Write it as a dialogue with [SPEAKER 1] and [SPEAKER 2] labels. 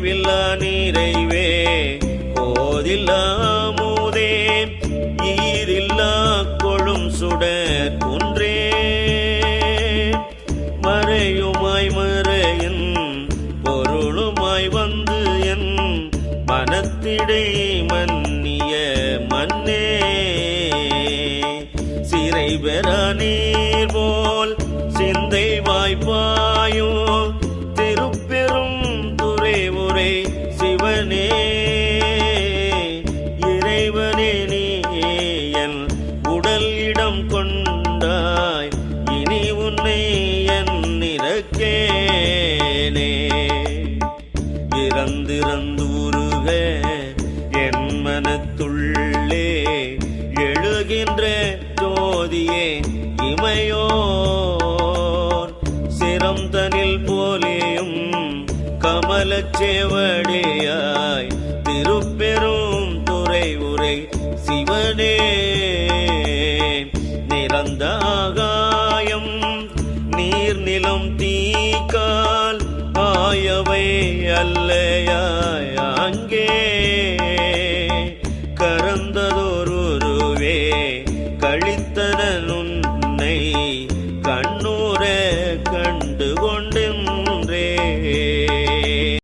[SPEAKER 1] குறைவில்லா நிறைவே கோதில்லா மூதே ஈரில்லா கொழும் சுடர் குன்றே மறையுமாய் மறையின் பொருளுமாய் வந்து என் மனத்திடை மன்னிய மன்னே. சிறை பெற நீர் போல் சிவனே இறைவனே நீ என் உடல் இடம் கொண்டாய். இனி உன்னை என் நிறக்கேனே. இறந்திறந்து என் மனத்துள்ளே எழுகின்ற ஜோதியே இமையோ காலச்சேவடியாய் திருப்பெரும் துறை உரை சிவனே. நிறந்த ஆகாயம் நீர்நிலம் தீக்கால் ஆயவை அல்லையாய். அங்கே கரந்ததொருவே கழித்தன உன்னை கண்ணூர கண்டு கொண்ட